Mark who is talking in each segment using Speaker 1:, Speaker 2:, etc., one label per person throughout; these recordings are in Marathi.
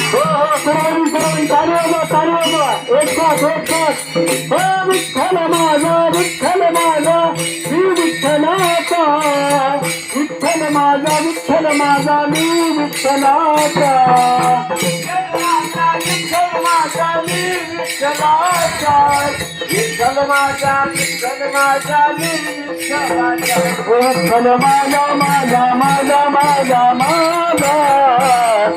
Speaker 1: हो हो, हो, हो एक तास एक तास हो विठ्ठल माझा विठ्ठल माझा मी विठ्ठलाचा. विठ्ठल माझा विठ्ठल माझा मी विठ्ठलाचा.
Speaker 2: विठ्ठल माझा विठ्ठल माझा विठ्ठल माझा
Speaker 1: माझा माझा माझा माझा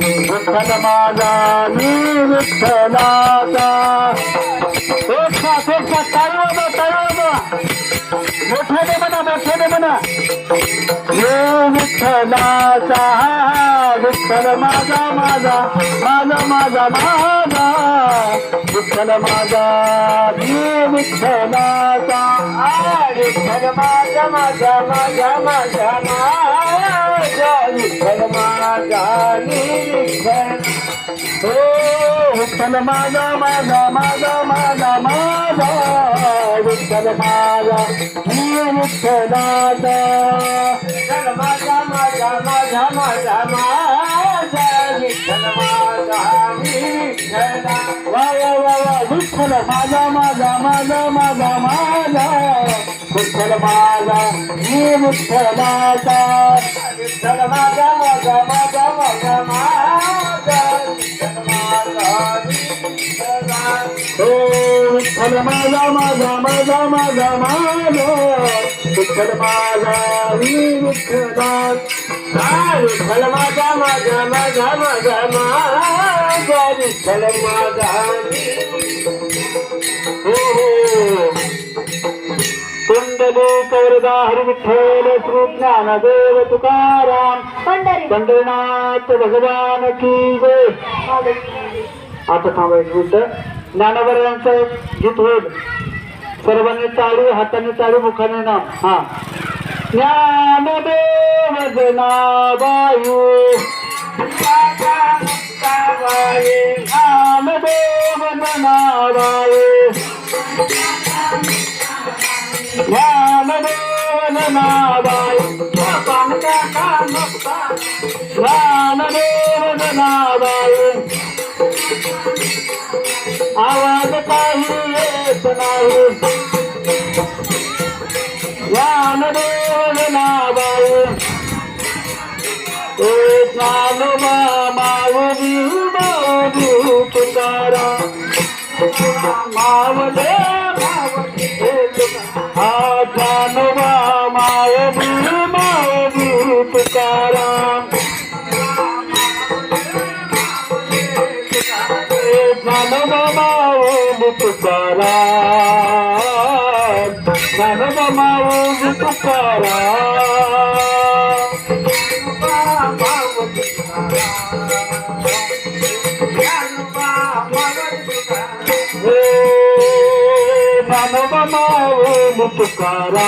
Speaker 1: विठ्ठल माझा मी विठ्ठलाचा एक तास एक मोठ्याने म्हणा मोठ्याने म्हणा हे विठ्ठलाचा विठ्ठल माझा माझा माझा माझा माझा विठ्ठल माझा विठ्ठलाचा
Speaker 2: विठ्ठल माझा माझा माझा माझा माझा विठ्ठल माझा मी विठ्ठल
Speaker 1: हो विठ्ठल माझा माझा माझा माझा माझा विठ्ठल माझा मी विठ्ठलाचा
Speaker 2: विठ्ठल माझा माझा माझा माझा माझा विठ्ठल माझा विठ्ठल
Speaker 1: माझा माझा माझा माझा माझा विठ्ठल माझा मी विठ्ठलाचा
Speaker 2: विठ्ठल माझा माझा माझा माझा माझा माझा
Speaker 1: हो विठ्ठल माझा माझा माझा माझा माझा विठ्ठल माझा मी विठ्ठल
Speaker 2: विठ्ठल माझा माझा माझा माझा माझा विठ्ठल माझा
Speaker 1: कुंडली कवरदा हरी विठ्ठल श्री ज्ञानदेव तुकाराम।
Speaker 3: पंढरी।
Speaker 1: पंढरीनाथ भगवान की जय। आता थांबा एक मिनिट. एक गीत होईल. सर्वांनी टाळी हाताने टाळी मुखाने नाम. हा. ज्ञानदेव जनाबायू ज्ञानदेव जनाबायू ज्ञानदेव जनाबायू आवाज काही येत नाही. ज्ञानदेव जनाबायू ए ज्ञानोबा माऊली माऊली तुकारा ज्ञानोबा माऊली तुकारा ज्ञानोबा माऊली तुकारा हे ज्ञानोबा माऊली तुकारा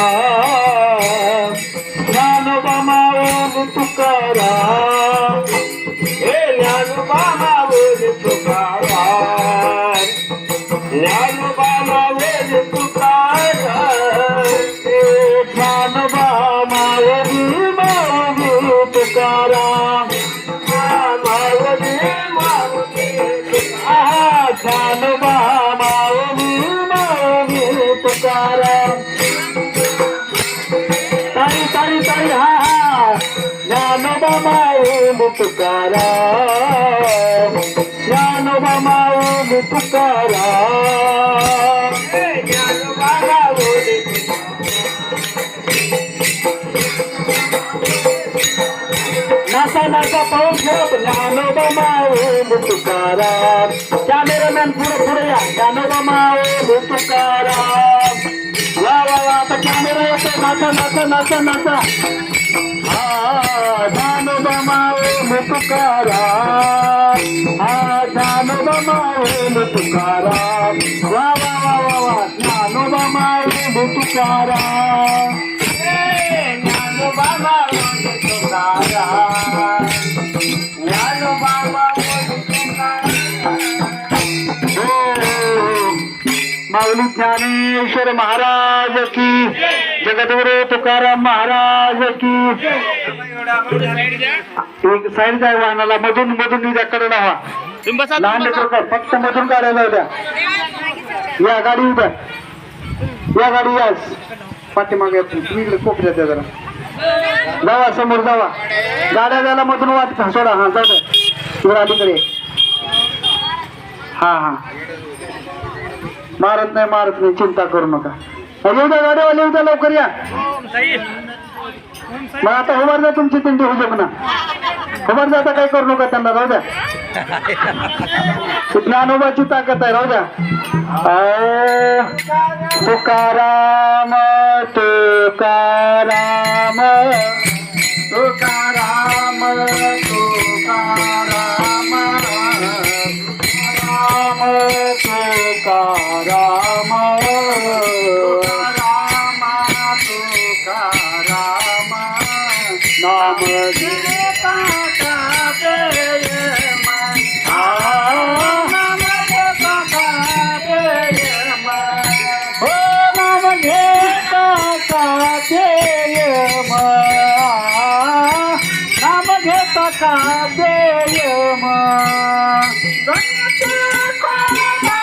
Speaker 1: तुकारा
Speaker 2: ज्ञानोबा माऊली
Speaker 1: तुकारा हे ज्ञानोबा माऊली नाचा नाचा पाऊस घेत ज्ञानोबा माऊली तुकाराम कॅमेरामॅन पुढे पुढे या. ज्ञानोबा माऊली तुकाराम वा वा वा आता कॅमेरा येतो नाचा नाचा नाचा नाचा. हा हा ज्ञानोबा माऊली तुकाराम वा वा वा वा वा ज्ञानोबा
Speaker 2: ज्ञानोबा ज्ञानोबा माऊली
Speaker 1: ज्ञानेश्वर महाराज की जगद्गुरु तुकाराम महाराज की एक साईड जाय वाहनाला मधून मधून त्याकडे लावा लहान लेकरं फक्त मधून काढायला होत्या या गाडी उभ्या. या गाडी यास पाठीमागे तुम्ही. कोपऱ्यात द्या जरा. जावा समोर जावा. गाड्या जायला मधून वाट सोडा हा जाऊ द्या इकडे अलीकडे. हा हा. मारत नाही मारत नाही. चिंता करू नका. अहो, गाड्या द्या गाड्यावाले लवकर या. मग आता होबार जा तुमची तिंडी होऊ शकणार उभार जा आता काय करू नका त्यांना राहू द्या. ती ज्ञानोबाची ताकद आहे राहू द्या. Tukaram Tukaram Tukaram. Ele ama. Vai ser como